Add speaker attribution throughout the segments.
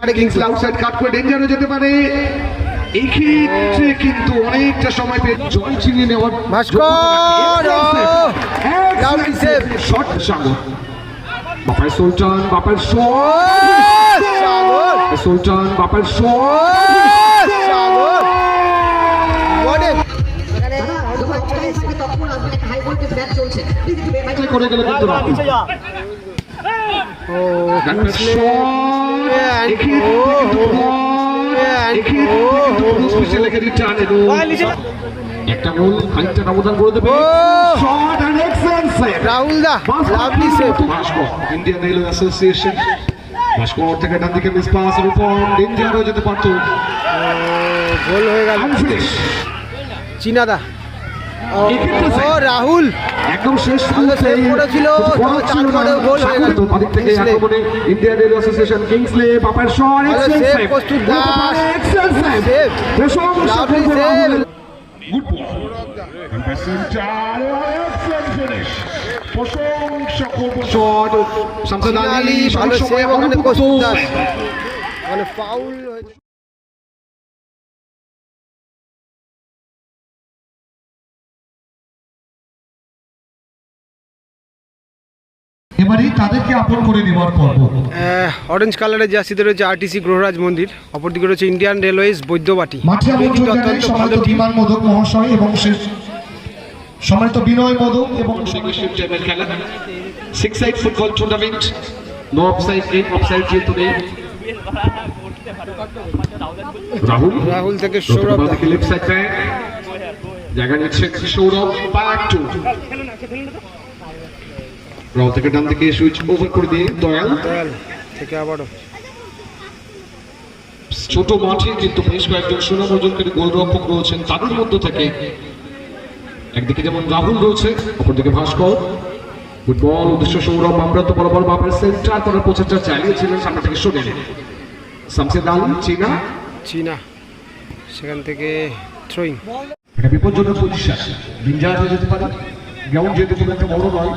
Speaker 1: Kings outside কাট করে ডেঞ্জারও যেতে পারে। এই ক্ষেত্রে কিন্তু অনেকটা সময় পেয়ে জল ছিনিয়ে নেওয়ার শট সাগর বাপার সুলতান বাপার! সুলতান বাপার
Speaker 2: সাগর!
Speaker 1: করে গেল কিন্তু একটা গোল খানিকটা ব্যবধান করে দেবে।
Speaker 2: Rahul da lovely save
Speaker 1: Bhaskar Indian railway association Bhaskar থেকে ডান দিকে মিস পাস রূপম হয়ে যেতে পারতো।
Speaker 2: গোল হয়ে গেল। চিনাদা ও, রাহুল
Speaker 1: একদম শেষ
Speaker 2: save করেছিল, তারপরেও goal হয়ে গেল।
Speaker 1: থেকে
Speaker 2: কিংসলে।
Speaker 1: আক্রমণে ইন্ডিয়ান রেলওয়ে অ্যাসোসিয়েশন কিংসলে বাপার শট সেভ
Speaker 2: প্রস্তুত Das.
Speaker 1: Excellent save
Speaker 3: excellent finish. প্রশংসা করব
Speaker 1: শট শামসুল
Speaker 2: আলী ভালো সেভ ওখানে প্রস্তুত দাস। ওখানে ফাউল হয়েছে
Speaker 4: এবারেই তাদেরকে আপন করে নেওয়ার পর্ব।
Speaker 2: অরেঞ্জ কালারের জার্সিতে রয়েছে আরটিসি গ্রহরাজ মন্দির অপরদিকে রয়েছে ইন্ডিয়ান রেলওয়েজ বৈদ্যবাটি। অত্যন্ত ভালো
Speaker 4: বিমান মোদক মহাশয় এবং সম্মানিত বিনয় মোদক এবং
Speaker 1: খেলা six side football tournament no offside and offside যেহেতু নেই রাহুল
Speaker 2: রাহুল থেকে সৌরভ
Speaker 1: লেফট সাইড ব্যাক জায়গা নিচ্ছে সৌরভ ব্যাক টু রাহুল থেকে ডান দিকে সুইচ ওভার করে দিয়ে দয়াল।
Speaker 2: থেকে আবারও।
Speaker 1: ছোট মাঠে কিন্তু বেশ কয়েকজন সুনাম অর্জনকারী গোলরক্ষক রয়েছেন তাদের মধ্য থেকে। একদিকে যেমন রাহুল রয়েছে অপরদিকে ভাস্কর। ফুটবল উদ্দেশ্য সৌরভ আমরা তো বরাবর বাপের সেন্টার করার প্রচেষ্টা চালিয়েছিলেন সামনে থেকে সরে। শামসেদ আলম চীনা।
Speaker 2: চীনা সেখান থেকে থ্রোয়িং
Speaker 1: এটা বিপজ্জনক পজিশন বিঞ্জার হয়ে যেতে পারে গ্রাউন্ড যেহেতু খুব একটা বড় নয়।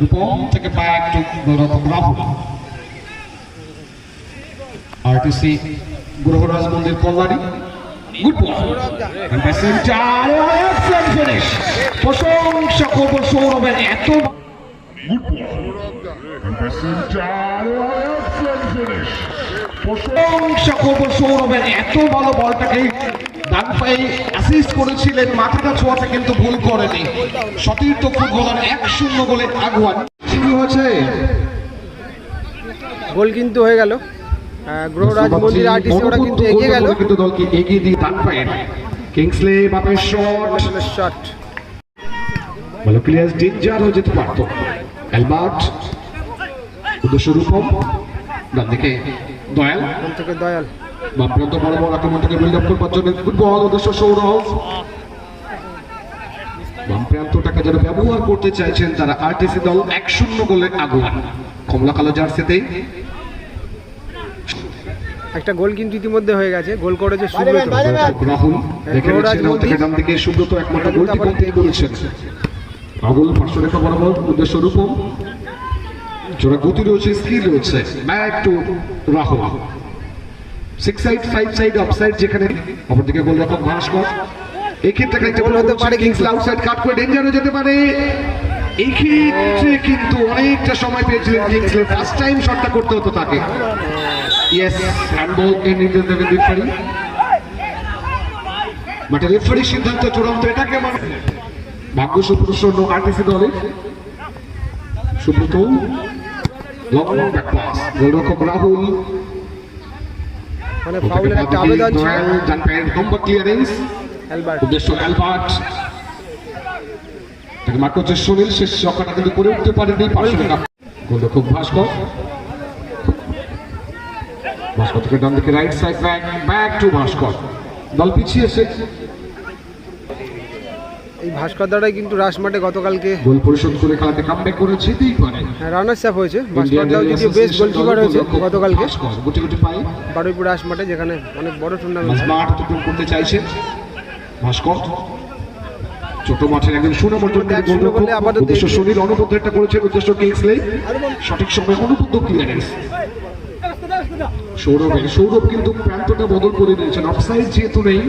Speaker 1: রূপম থেকে ব্যাক টু গোলরক্ষক Rahul. RTC Graharaj Mandir Kalyani good ball centre excellent finish প্রশংসা করব সৌরভের এত
Speaker 3: Good ball. And the center, excellent finish.
Speaker 1: প্রশংসা করব সৌরভের এত ভালো বলটাকে। ডান পায়ে অ্যাসিস্ট করেছিলেন মাথাটা ছোঁয়াতে কিন্তু ভুল করেনি। সতীর্থ ফুটবলার এক শূন্য গোলে আগুয়ান। শুরু হয়েছে।
Speaker 2: গোল কিন্তু হয়ে গেল। গ্রহরাজ মন্দির আরটিসি ওরা কিন্তু এগিয়ে গেল
Speaker 1: কিন্তু দলকে এগিয়ে দিয়ে ডান পায়ে। কিংসলে বাপের শট
Speaker 2: শট
Speaker 1: ভালো ক্লিয়ার ডেঞ্জার হয়ে যেতে পারতো। অ্যালবার্ট উদ্দেশ্য রূপম। ডান দিকে দয়াল
Speaker 2: থেকে দয়াল।
Speaker 1: বাম প্রান্ত বড় বড় আক্রমণ থেকে বিল্ড আপ করবার জন্য ফুটবল উদ্দেশ্য সৌরভ। বাম প্রান্তটাকে যারা ব্যবহার করতে চাইছেন তারা আরটিসি দল এক শূন্য গোলে আগুয়ান কমলা কালো জার্সিতে।
Speaker 2: একটা গোল কিন্তু ইতিমধ্যে হয়ে গেছে গোল করেছে সুব্রত।
Speaker 1: রাহুল দেখে নিচ্ছেন ডান থেকে ডান দিকে সুব্রত একমাত্র গোলটি কমপ্লিট করেছেন। রাহুল পার্শ্ব রেখা বরাবর উদ্দেশ্য রূপম। জোড়া গতি রয়েছে স্কিল রয়েছে। Back to Rahul six side five side off side যেখানে অপরদিকে গোলরক্ষক ভাস্কর এই ক্ষেত্রে একটা
Speaker 2: গোল হতে পারে
Speaker 1: কিংস আউট সাইড কাট করে ডেঞ্জারও যেতে পারে। এই ক্ষেত্রে কিন্তু অনেকটা সময় পেয়েছিলেন কিংসলে ফার্স্ট টাইম শটটা করতে হতো তাকে। Yes handball in Indian referee but referee সিদ্ধান্ত চূড়ান্ত, এটাকে মানে ভাগ্য সুপ্রসন্ন আরটিসি দলের সুব্রত লং ব্যাক পাস গোলরক্ষক রাহুল
Speaker 2: মানে ফাউলের একটা আবেদন ছিল।
Speaker 1: ডান পায়ের লম্বা ক্লিয়ারেন্স
Speaker 2: অ্যালবার্ট
Speaker 1: উদ্দেশ্য অ্যালবার্ট তাকে মার করছে সুনীল শেষ চক্কাটা কিন্তু করে উঠতে পারেনি পার্শ্ব গোলরক্ষক ভাস্কর। ভাস্কর থেকে ডান দিকে right side back back to Bhaskar. দল পিছিয়ে এসে
Speaker 2: এই ভাস্কর দ্বারাই কিন্তু রাস মাঠে গতকালকে
Speaker 1: গোল পরিশোধ করে খেলাতে কামব্যাক করে যেতেই পারে।
Speaker 2: হ্যাঁ রানার্স আপ হয়েছে। ভাস্কর দাও যদিও বেস্ট গোলকিপার হয়েছে গতকালকে।
Speaker 1: গুটি গুটি পাই
Speaker 2: বারুইপুর রাস মাঠে যেখানে অনেক বড় টুর্নামেন্ট
Speaker 1: স্মার্ট অতিক্রম করতে চাইছেন ভাস্কর ছোট মাঠের একজন সুনাম অর্জন
Speaker 2: গোলে আপাতত।
Speaker 1: শনির অনুবদ্ধ একটা করেছেন উদ্দেশ্য কিংসলে সঠিক সময় অনুবদ্ধ ক্লিয়ারেন্স সৌরভের সৌরভ কিন্তু প্রান্তটা বদল করে দিয়েছেন। অফসাইড যেহেতু নেই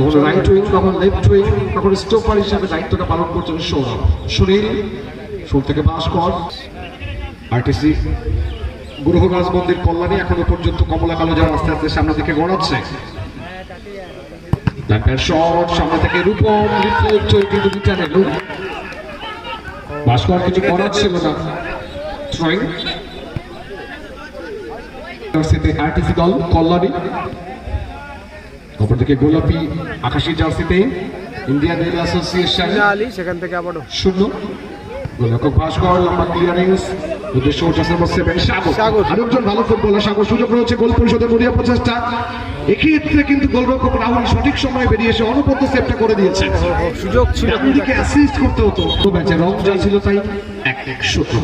Speaker 1: কখনো রাইট উইং কখনো লেফট উইং কখনো স্টোপার হিসাবে দায়িত্বটা পালন করছেন সৌরভ সুনীল সুর থেকে পাস কর আরটিসি গ্রহরাজ মন্দির, কল্যাণী, এখনও পর্যন্ত কমলা কালো যারা আস্তে আস্তে সামনে দিকে গড়াচ্ছে। শট সামনে থেকে রূপম, রিফ্লেক্ট ভাস্কর কিছু করার ছিল না। থ্রোয়িং আরটিসি দল, কল্যাণী। অপরদিকে গোলাপি আকাশি জার্সিতে ইন্ডিয়ান রেল অ্যাসোসিয়েশন।
Speaker 2: আলী সেখান থেকে আবারও
Speaker 1: শূন্য। গোলরক্ষক ভাস্কর লম্বা ক্লিয়ারিংস উদ্দেশ্য হচ্ছে নম্বর সেভেন সাগর।
Speaker 2: সাগর।
Speaker 1: আরেকজন ভালো ফুটবলার সাগর। সুযোগ রয়েছে গোল পরিশোধের মরিয়া প্রচেষ্টা। এক্ষেত্রে কিন্তু গোলরক্ষক রাহুল সঠিক সময়ে বেরিয়ে এসে অনবদ্য সেভটা করে দিয়েছে।
Speaker 2: সুযোগ ছিল
Speaker 1: দিকে অ্যাসিস্ট করতে হতো। তো ম্যাচে রং যা ছিল তাই এক এক শূন্য।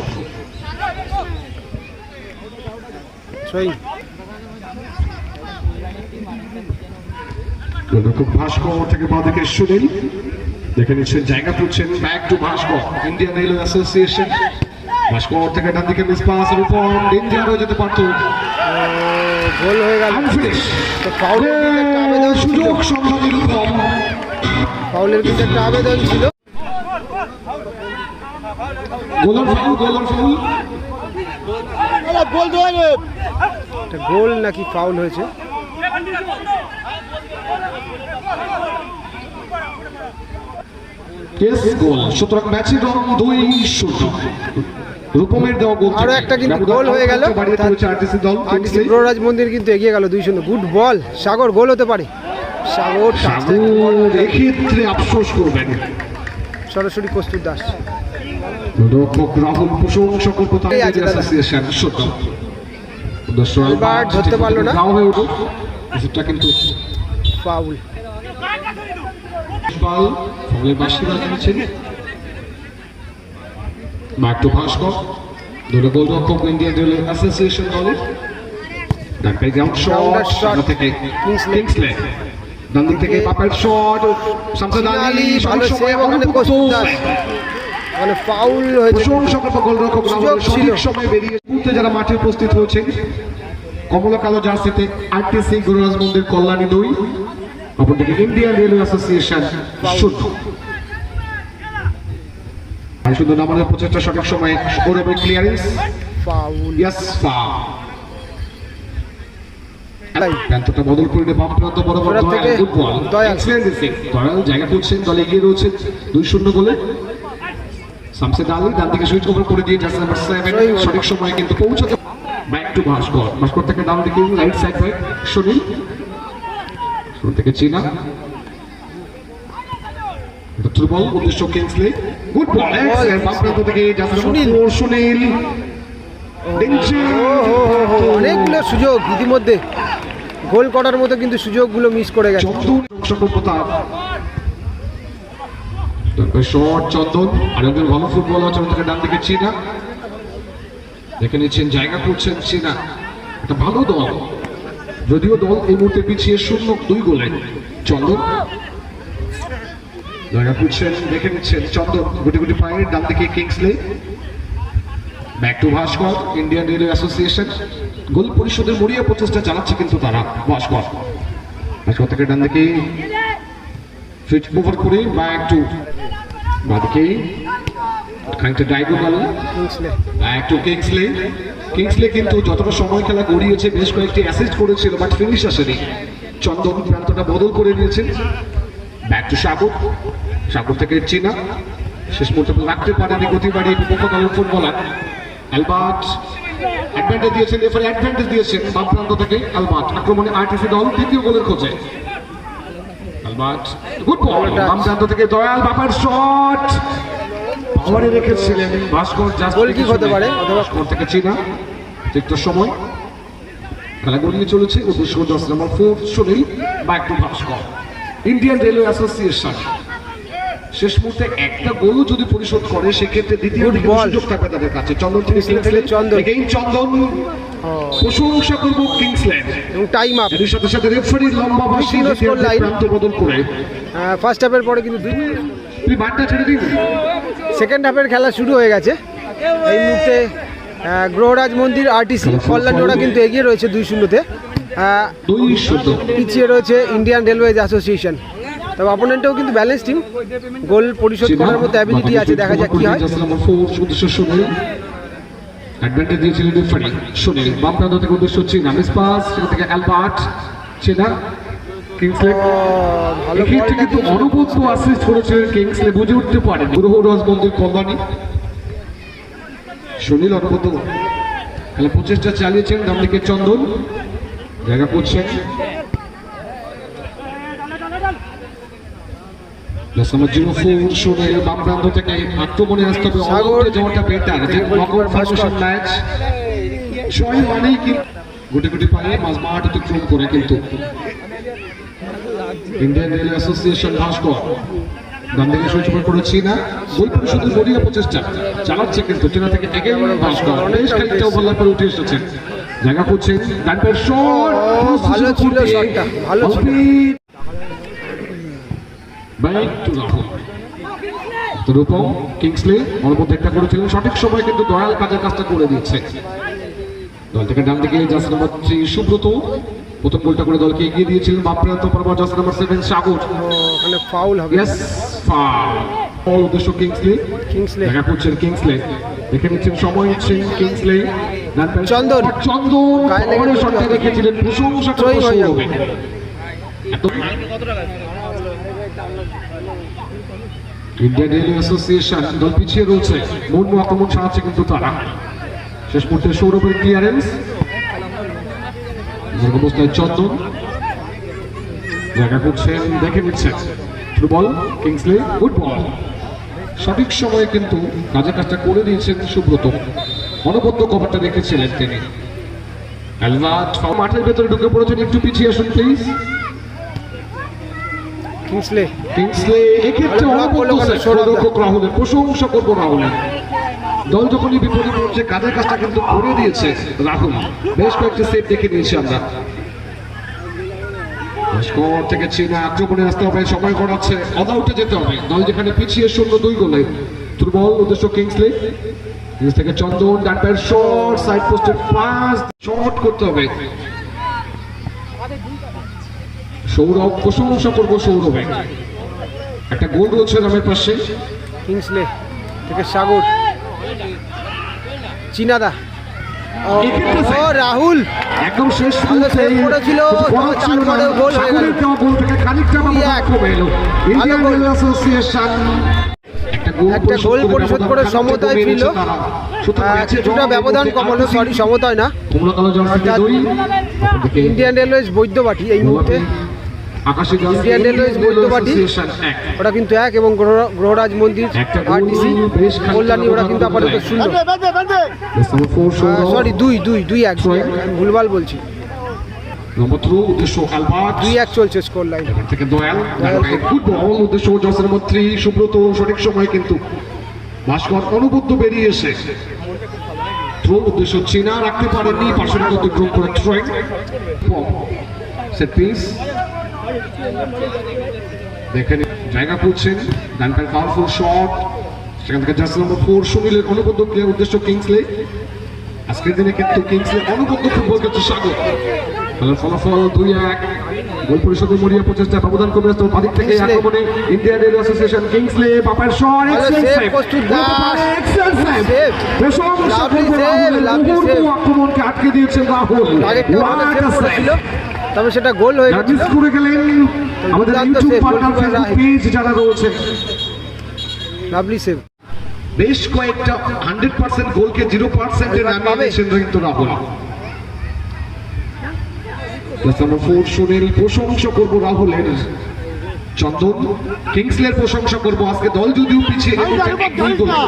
Speaker 1: গোলরক্ষক ভাস্কর থেকে বাঁদিকে সুনীল। দেখে নিচ্ছেন জায়গা তুলছেন back to Bhaskar Indian railway association Bhaskar থেকে ডান দিকে মিস উপর ডেঞ্জার হয়ে যেতে পারতো।
Speaker 2: গোল হয়ে গেল।
Speaker 1: আনফিনিশ
Speaker 2: তো ফাউলের একটা আবেদন ছিল।
Speaker 1: সুযোগ সন্ধানী রূপম।
Speaker 2: ফাউলের কিন্তু একটা আবেদন ছিল।
Speaker 1: গোলার ফাউল গোলার ফাউল
Speaker 2: গোল নাকি ফাউল হয়েছে।
Speaker 1: কেস গোল সুতরাং ম্যাচের রং দুই শূন্য। রূপমের দেওয়া গোল
Speaker 2: আরও একটা কিন্তু গোল হয়ে গেল।
Speaker 1: আরটিসি দল
Speaker 2: আরটিসি প্ররাজ মন্দির কিন্তু এগিয়ে গেল দুই শূন্য। গুড বল সাগর গোল হতে পারে। সাগর
Speaker 1: সাগর এক্ষেত্রে আফসোস করবেন।
Speaker 2: সরাসরি কস্তুর দাস।
Speaker 1: রক্ষক রাহুল প্রশংসা করব তার
Speaker 2: এই আছে দাদা।
Speaker 1: অ্যাসোসিয়েশন সত্য।
Speaker 2: ধরতে পারল না।
Speaker 1: কিন্তু
Speaker 2: ফাউল
Speaker 1: পাল ফলে বাসি বাজিয়েছেন মার্টো ভাস্কর দুটো গোলরক্ষক ইন্ডিয়ান রেলওয়ে অ্যাসোসিয়েশন দলের গ্রাউন্ড শট থেকে. কিংসলে ডান দিক থেকে পাপের শট শামসাদ
Speaker 2: সিনা
Speaker 1: আলী
Speaker 2: ভালো
Speaker 1: সময়ে।
Speaker 2: মানে ফাউল হয়েছে।
Speaker 1: গোলরক্ষক
Speaker 2: সুযোগ
Speaker 1: সঠিক সময় বেরিয়ে মুহূর্তে যারা মাঠে উপস্থিত হয়েছেন কমলা কালো জার্সিতে আরটিসি গুরুরাজ মন্দির কল্যাণী দুই। অপরদিকে ইন্ডিয়ান রেলওয়ে অ্যাসোসিয়েশন আর শুধু আমাদের প্রচেষ্টা সঠিক সময়ে গৌরবের ক্লিয়ারেন্স
Speaker 2: ফাউল
Speaker 1: ইয়াস ফাউল
Speaker 2: তাই।
Speaker 1: প্রান্তটা বদল করে বাম প্রান্ত বরাবর
Speaker 2: ওরা
Speaker 1: দয়াল
Speaker 2: থেকে
Speaker 1: football.
Speaker 2: Dayal.
Speaker 1: Excellent receive Dayal জায়গা তুলছেন দলে এগিয়ে রয়েছেন। দুই শূন্য গোলে। শামসেদ আলী ডান দিকে সুইচ ওভার করে দিয়ে জার্সি নাম্বার সেভেন
Speaker 2: সহি বল।
Speaker 1: সঠিক সময়ে কিন্তু পৌঁছাতে ব্যাক টু ভাস্কর ভাস্কর থেকে ডান দিকে রাইট সাইড ব্যাক সুনীল। থেকে চীনা থ্রু বল উদ্দেশ্য কিংসলে গুড বল থেকে
Speaker 2: সুনীল।
Speaker 1: সুনীল
Speaker 2: অনেকগুলো সুযোগ ইতিমধ্যে গোল করার মতো কিন্তু সুযোগগুলো মিস করে গেছে
Speaker 1: শট চন্দন আরেকজন ভালো ফুটবলার চন্দন থেকে ডান দিকে চীনা দেখে নিচ্ছেন জায়গা করছেন চিনা একটা ভালো দল যদিও দল এই মুহূর্তে পিছিয়ে শূন্য দুই গোলে। চন্দন। জায়গা করছেন দেখে নিচ্ছেন চন্দন। গুটি গুটি পায়ের ডান দিকে Kingsley. Back to Bhaskar Indian railway association. Goal পরিষদের মরিয়া প্রচেষ্টা চালাচ্ছে কিন্তু তারা ভাস্কর। ভাস্কর থেকে ডান দিকে। সুইচ ওভার করে ব্যাক টু বাদিকে খানিকটা diagonal
Speaker 2: Kingsley.
Speaker 1: Back to Kingsley. Kingsley কিন্তু যতটা সময় খেলা গড়িয়েছে বেশ কয়েকটি অ্যাসিস্ট করেছিল বাট ফিনিশ আসেনি। চন্দন প্রান্তটা বদল করে নিয়েছেন। ব্যাক টু সাগর সাগর থেকে চীনা শেষ মুহূর্তে রাখতে পারেনি গতি বাড়িয়ে বিপক্ষ দলের ফুটবলার অ্যালবার্ট অ্যাডভান্টেজ দিয়েছেন এরপরে অ্যাডভান্টেজ দিয়েছেন বাম প্রান্ত থেকে অ্যালবার্ট আক্রমণে আরটিসি দল তৃতীয় গোলের খোঁজে। অ্যালবার্ট গুড বল বাম প্রান্ত থেকে দয়াল বাপার শট পাওয়ারে রেখেছিলেন। ভাস্কর
Speaker 2: গোল হতে পারে, অথবা-
Speaker 1: থেকে চীনা। তিক্ত সময়। খেলা গড়িয়ে চলেছে। উদ্দেশ্য দশ নম্বর four Sunil back to Bhaskar. Indian railway association শেষ মুহূর্তে একটা গোলও যদি পরিশোধ করে সেক্ষেত্রে দ্বিতীয়. সুযোগ থাকবে তাদের কাছে। চন্দন থেকে
Speaker 2: চন্দন।
Speaker 1: চন্দন।
Speaker 2: ও,
Speaker 1: প্রশংসা করব কিংসল্যান্ড
Speaker 2: এবং টাইম আপ
Speaker 1: এর সাথে সাথে রেফারির লম্বা বাসি প্রান্ত বদল করে।
Speaker 2: ফার্স্ট হাফের পরে কিন্তু দুই সেকেন্ড হাফের খেলা শুরু হয়ে গেছে। এই মুহূর্তে গ্রহরাজ মন্দির আরটিসি কল্যাণী ওরা কিন্তু এগিয়ে রয়েছে দুই শূন্যতে। পিছিয়ে রয়েছে ইন্ডিয়ান রেলওয়েজ অ্যাসোসিয়েশন তবে অপোনেন্টেও কিন্তু ব্যালেন্স টিম গোল পরিশোধ করার মতো অ্যাবিলিটি আছে দেখা যাক কি হয়।
Speaker 1: অ্যাডভান্টেজ দিয়েছিলেন রেফারি সুনীল। বাম প্রান্ত থেকে উদ্দেশ্য চীনা মিস পাস সেখান থেকে অ্যালবার্ট চীনা কিংসলে এক্ষেত্রে কিন্তু করেছিলেন কিংসলে বুঝে উঠতে পারেন। সুনীল খেলা প্রচেষ্টা চালিয়েছেন ডান দিকে চন্দন। জায়গা করছেন। বাম প্রান্ত থেকে আক্রমণে আসতে হবে
Speaker 2: সাগর।
Speaker 1: বেটার যে ফরমেশন ম্যাচ। জয় মানেই কিন্তু গুটি গুটি পায়ে মাঝ মাঠ অতিক্রম করে কিন্তু। ইন্ডিয়ান রেল অ্যাসোসিয়েশন ভাস্কর ডান দিকে সুইচ ওভার করে চীনা। গোল পরিশোধের বলিয়া প্রচেষ্টা চালাচ্ছে কিন্তু চীনা থেকে এগেইন ভাস্কর। বেশ খানিকটা ওভারল্যাপ করে উঠে এসেছেন। জায়গা করছেন ডান পায়ের শট
Speaker 2: ভালো ছিল শটটা, ভালো ছিল।
Speaker 1: ব্যাক টু রাহুল তো রূপম কিংসলে করেছিলেন। সঠিক সময় কিন্তু দয়াল কাজের কাজটা করে দিচ্ছে। দল থেকে ডান দিকে জাস নাম্বার থ্রি সুব্রত। প্রথম গোলটা করে দলকে এগিয়ে দিয়েছিলেন বাপ্রান্ত পরপর জাস নাম্বার সেভেন সাগর।
Speaker 2: ওখানে ফাউল হবে।
Speaker 1: ইয়েস ফাউল উদ্দেশ্য কিংসলে
Speaker 2: কিংসলে
Speaker 1: দেখা করছেন কিংসলে দেখে নিচ্ছেন সময় নিচ্ছেন কিংসলে
Speaker 2: চন্দন।
Speaker 1: চন্দন।
Speaker 2: গেছিল।
Speaker 1: শটটা রেখেছিলেন প্রশংসা
Speaker 2: Throwing হয়ে যাবে।
Speaker 1: ইন্ডিয়ান রেলওয়ে অ্যাসোসিয়েশন দল পিছিয়ে রয়েছে। মন আক্রমণ ছাড়াচ্ছে কিন্তু তারা। শেষ মুহূর্তে সৌরভের ক্লিয়ারেন্স অবস্থায় চন্দন। জায়গা করছেন দেখে নিচ্ছেন ফুটবল কিংসলে ফুটবল। সঠিক সময়ে কিন্তু কাজে কাজটা করে দিয়েছেন সুব্রত। অনবদ্য কভারটা রেখেছিলেন তিনি। মাঠের ভেতরে ঢুকে পড়েছেন একটু পিছিয়ে আসুন প্লিজ
Speaker 2: কিংসলে।
Speaker 1: কিংসলে এক্ষেত্রে অনবদ্য রাহুলের। প্রশংসা করব রাহুলের। দল যখনই বিপদে পড়ছে কাজের কাজটা কিন্তু করে দিয়েছে রাহুল। বেশ কয়েকটি সেট দেখে নিয়েছি আমরা। আসতে হবে যেতে হবে। যেখানে পিছিয়ে দুই উদ্দেশ্য থেকে চন্দন সাইড পোস্টে পাস শর্ট করতে হবে। সৌরভ, প্রশংসা করব সৌরভে। একটা গোল রয়েছে নামের পাশে।
Speaker 2: সাগর। চিনাদা। ও, রাহুল।
Speaker 1: একদম শেষ ছিল
Speaker 2: গোল হয়ে গেল।
Speaker 1: গোল। একটা গোল
Speaker 2: পরিশোধ করে সমতায়
Speaker 1: ম্যাচে
Speaker 2: কিছুটা ব্যবধান কমালো সরি সমতায় না। ইন্ডিয়ান রেলওয়েজ বৈদ্যবাটি এই মুহূর্তে ইন্ডিয়ান রেলওয়েজ বৈদ্যবাটি। ওরা কিন্তু এক এবং গ্রহ- গ্রহরাজ মন্দির আরটিসি কল্যাণী ওরা কিন্তু আপাতত শূন্য। সরি দুই দুই দুই এক। ভুলভাল বলছি।
Speaker 1: নম্বর থ্রু উদ্দেশ্য
Speaker 2: দুই এক চলছে স্কোর লাইন
Speaker 1: থেকে দয়াল ফুটবল উদ্দেশ্য জসের মন্ত্রী সুব্রত সঠিক সময় কিন্তু ভাস্কর অনুবদ্ধ বেরিয়ে এসে। থ্রো উদ্দেশ্য চীনা রাখতে পারেননি পাশের অতিক্রম করে থ্রোয়িং সেট পিস দেখেন জায়গা করছেন ডান প্যান পাওয়ারফুল শট সেখান থেকে জার্সি নম্বর ফোর সুনীলের অনুবদ্ধ প্লেয়ার উদ্দেশ্য কিংসলে আজকের দিনে কিন্তু কিংসলে অনুবদ্ধ ফুটবল করছে স্বাগত। খেলার ফলাফল দুই এক। গোল পরিষদের মরিয়া প্রচেষ্টা ব্যবধান কমে আসতে বাদিক থেকে
Speaker 2: কিংসলে।
Speaker 1: আক্রমণে ইন্ডিয়ান রেল অ্যাসোসিয়েশন কিংসলে বাপার শট. আক্রমণকে আটকে দিয়েছেন রাহুল।
Speaker 2: তবে সেটা গোল হয়ে
Speaker 1: করে গেলেন। আমাদের ইউটিউব পার্টনার ফেসবুক পেজ যারা রয়েছে।
Speaker 2: Lovely save.
Speaker 1: বেশ কয়েকটা হান্ড্রেড পার্সেন্ট গোলকে জিরো পার্সেন্টে
Speaker 2: এবার
Speaker 1: নামিয়ে
Speaker 2: পাবে।
Speaker 1: দিয়েছেন কিন্তু রাহুল। সুনীল প্রশংসা করব রাহুলের। চন্দন কিংসলের প্রশংসা করব। আজকে দল যদিও পিছিয়ে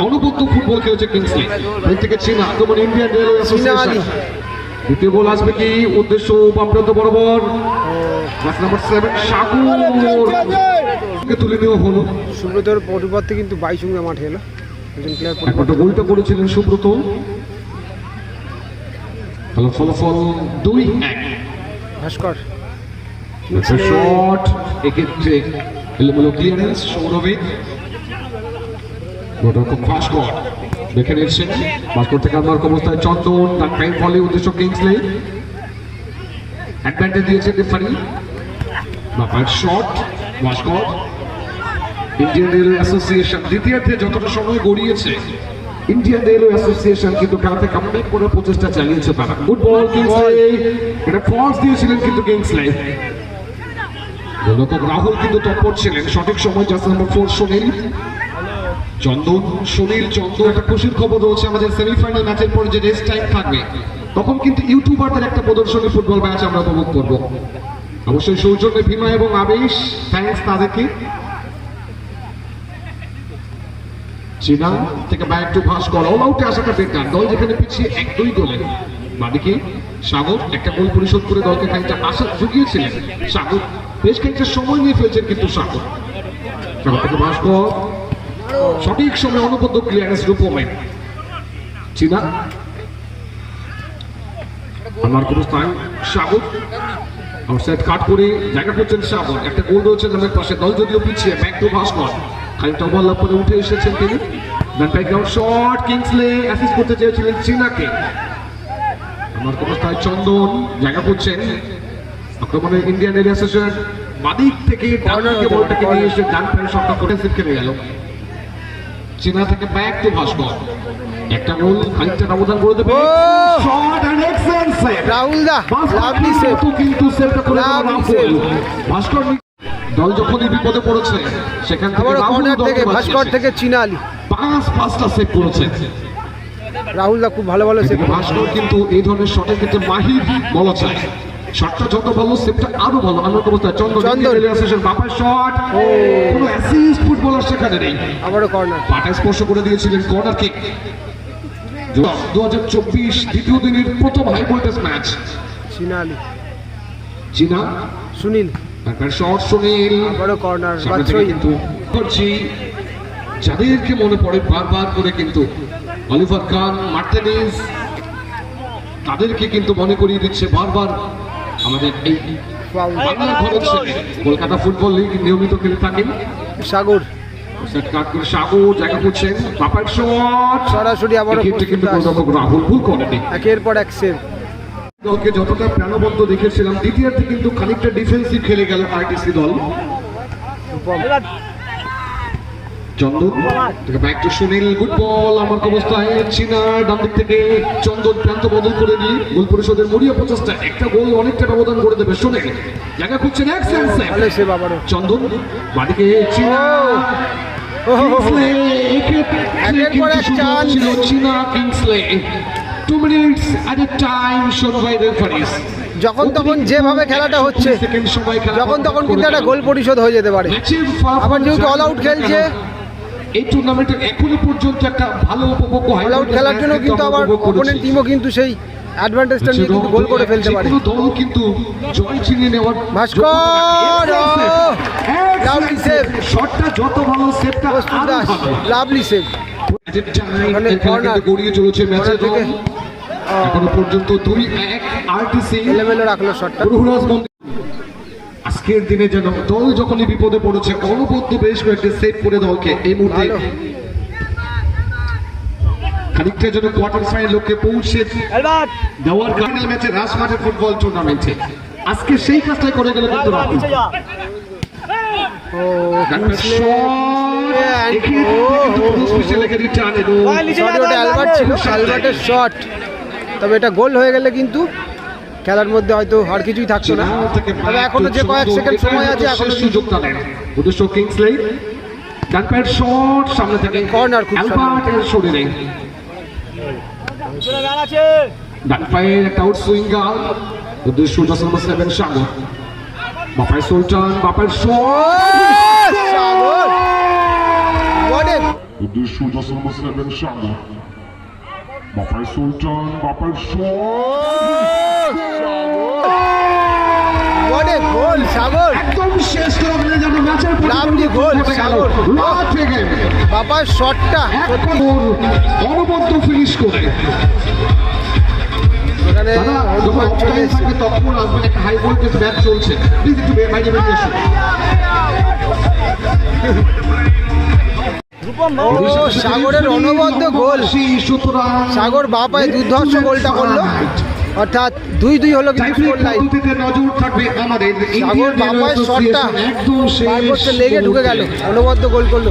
Speaker 1: অনবদ্য ফুটবল খেলেছে কিংসলে। এর থেকে চীনা আক্রমণ ইন্ডিয়ান রেলওয়ে অ্যাসোসিয়েশন। দ্বিতীয় গোল আসবে কি? উদ্দেশ্য বামপ্রান্ত বরাবর। Class number seven Sagar. তুলে নেওয়া হলো?
Speaker 2: সুব্রতর পরিবর্তে কিন্তু বাইচুঙ্গা মাঠে এলো। একজন প্লেয়ার
Speaker 1: একমাত্র গোলটা করেছিলেন সুব্রত। ফলাফল দুই এক।
Speaker 2: ভাস্কর।
Speaker 1: শট এক্ষেত্রে এলোমেলো ক্লিয়ারেন্স সৌরভে। গোলরক্ষক ভাস্কর। দেখে নিচ্ছেন। ভাস্কর থেকে আমার অবস্থায় চন্দন, তার টাইম ফলে উদ্দেশ্য কিংসলে অ্যাডভান্টেজ দিয়েছে referee বাপার shot Bhaskar Indian railway association দ্বিতীয়ার্ধে যতটা সময় গড়িয়েছে ইন্ডিয়ান রেলওয়ে অ্যাসোসিয়েশন কিন্তু খেলাতে কামব্যাক করার প্রচেষ্টা চালিয়েছে তারা। ফুটবল কিংসলে এটা ফলস দিয়েছিলেন কিন্তু কিংসলে গোলরক্ষক রাহুল কিন্তু তৎপর ছিলেন সঠিক সময় just number four Sunil Chandan, Sunil, Chandan, একটা খুশির খবর রয়েছে আমাদের সেমিফাইনাল ম্যাচের পরে যে রেস্ট টাইম থাকবে। তখন কিন্তু ইউটিউবারদের একটা প্রদর্শনী ফুটবল ম্যাচ আমরা উপভোগ করব। অবশ্যই সৌজন্যে ভীমা এবং আবেশ থ্যাঙ্কস তাদেরকে। চীনা থেকে ব্যাক টু ভাস্কর অল আউটে আসাটা বেটার দল যেখানে পিছিয়ে এক দুই গোলে। বাদিকে সাগর, একটা গোল পরিশোধ করে দলকে খানিকটা আশা জুগিয়েছিলেন। সাগর বেশ খানিকটা সময় নিয়ে ফেলছেন কিন্তু সাগর। সাগর থেকে ভাস্কর সঠিক সময় অনুবদ্ধ ক্লিয়ারেন্স রূপমেন চীনা? আমার কোনো স্থান সাগর আউটসাইড কাট করে জায়গা করছেন সাগর। একটা গোল রয়েছে নামের পাশে। দল যদিও পিছিয়ে ব্যাক টু ভাস্কর খানিকটা ওভারলাপ করে উঠে এসেছেন তিনি। ব্যাকগ্রাউন্ড শট কিংসলে অ্যাসিস্ট করতে চেয়েছিলেন চীনাকে। আমার কোনো স্থায় চন্দন জায়গা করছেন। আক্রমণে ইন্ডিয়ান এরিয়া অ্যাসোসিয়েশন বাদিক থেকে ডান বলটাকে নিয়ে এসে ডান প্যান্ট শটটা করে। খেলে গেল। চীনা থেকে ব্যাক টু ভাস্কর। একটা গোল খানিকটা ব্যবধান করে দেবে! Shot and excellent save
Speaker 2: Rahul the lovely save
Speaker 1: কিন্তু সেভটা করে রাহুল। ভাস্কর দল যখনই বিপদে পড়েছে সেখান থেকে রাহুল
Speaker 2: কর্নার থেকে ভাস্কর থেকে চীনা আলী।
Speaker 1: পাঁচ পাঁচটা সেভ করেছে।
Speaker 2: রাহুল দা খুব ভালো ভালো সেভ
Speaker 1: ভাস্কর কিন্তু এই ধরনের শটের ক্ষেত্রে মাহির বলা চায়। শটটা যত ভালো সেভটা আরও ভালো। আনন্দ অবস্থায় চন্দ্র বাপার শট।
Speaker 2: ও।
Speaker 1: কোনো অ্যাসিস্ট ফুটবলার সেখানে নেই।
Speaker 2: আবারও কর্নার
Speaker 1: পাটা স্পর্শ করে দিয়েছিলেন কর্নার কিক দু হাজার চব্বিশ দ্বিতীয় দিনের প্রথম হাই ভোল্টেজ ম্যাচ
Speaker 2: চীনা আলী।
Speaker 1: চীনা?
Speaker 2: সুনীল।
Speaker 1: তারপর শর্ট সুনীল।
Speaker 2: আবারও কর্নার
Speaker 1: কিন্তু করছি যাদেরকে মনে পড়ে বারবার করে কিন্তু অলিভার খান মার্টেনিস তাদেরকে কিন্তু মনে করিয়ে দিচ্ছে বারবার। আমাদের এই বাংলা কলকাতা ফুটবল লিগ নিয়মিত খেলে থাকেন।
Speaker 2: সাগর।
Speaker 1: সাগর জায়গা করছেন শট।
Speaker 2: সরাসরি
Speaker 1: আবার কিন্তু রাহুল ভুল করেনি
Speaker 2: একের পর এক সেভ।
Speaker 1: দলকে যতটা প্রাণবন্ত দেখেছিলাম দ্বিতীয়ার্ধে কিন্তু খানিকটা ডিফেন্সিভ খেলে গেল আরটিসি দল। Chandan back to Sunil good ball আমার অবস্থায় চীনা ডান দিক থেকে চন্দন প্রান্ত বদল করে নিয়ে গোল পরিষদের মরিয়া প্রচেষ্টা একটা গোল অনেকটা ব্যবধান করে দেবে সুনীল জায়গা খুঁজছেন
Speaker 2: আবারও
Speaker 1: চন্দন বাদিকে চীনা
Speaker 2: এক যখন তখন যেভাবে খেলাটা হচ্ছে যখন তখন কিন্তু একটা গোল পরিশোধ হয়ে যেতে পারে আবার যেহেতু all out খেলছে,
Speaker 1: এই টুর্নামেন্টে এখনও পর্যন্ত একটা ভালো
Speaker 2: অল আউট খেলার জন্য কিন্তু আবার অপোনেন্ট টিমও কিন্তু সেই অ্যাডভান্টেজটা নিয়ে কিন্তু গোল করে ফেলতে পারে।
Speaker 1: দল কিন্তু জয় ছিনিয়ে নেওয়ার
Speaker 2: ভাস্কর! Lovely save!
Speaker 1: শটটা যত ভালো সেভটা
Speaker 2: দাস লাভলি সেভ
Speaker 1: এখানে গড়িয়ে চলেছে ম্যাচের
Speaker 2: থেকে।
Speaker 1: এখনও পর্যন্ত দুই এক আরটিসি।
Speaker 2: এলেমেলো রাখল শটটা
Speaker 1: আজকের দিনে যেন দল যখনই বিপদে পড়েছে অনবদ্য বেশ কয়েকটি সেভ করে দলকে এই মুহূর্তে খানিকটা যেন কোয়ার্টার ফাইনাল লোককে পৌঁছে দেওয়ার ফাইনাল ম্যাচে রাজমাঠের ফুটবল টুর্নামেন্টে আজকে সেই কাজটাই করে গেল কিন্তু
Speaker 2: ওটা ছিল অ্যালবার্টের শট তবে এটা গোল হয়ে গেলে কিন্তু খেলার মধ্যে হয়তো আর কিছুই থাকতো না। তবে এখনও যে কয়েক সেকেন্ড সময় আছে এখনও
Speaker 1: সুযোগ তাদের উদ্দেশ্য কিংসলে ডান পায়ের শট সামনে থেকে
Speaker 2: কর্নার খুব
Speaker 1: অ্যালবার্ট এর শরীরে। ডান পায়ের একটা আউট সুইং গাল উদ্দেশ্য জাস নম্বর সেভেন সাগর। বাপায় সুলতান বাপায় শট।
Speaker 2: সাগর!
Speaker 3: উদ্দেশ্য জাস number seven Sagar. Bapai Sultan Bapai shot.
Speaker 2: Sagar.
Speaker 1: Last
Speaker 2: শটটা।
Speaker 1: অনবদ্য ফিনিশ করে।
Speaker 2: হনুমান চলে এসেছে।
Speaker 1: তখন আসবেন একটা হাই ভোল্টেজ ম্যাচ চলছে। প্লিজ একটু বাইরে বেরিয়ে আসুন
Speaker 2: সাগরের অনবদ্য গোল।
Speaker 1: সুতরাং
Speaker 2: সাগর বাপায় দুর্ধর্ষ গোলটা করল। অর্থাৎ দুই দুই হলো কিন্তু লাইন সাগর শটটা লেগে ঢুকে গেল। অনবদ্য গোল করল।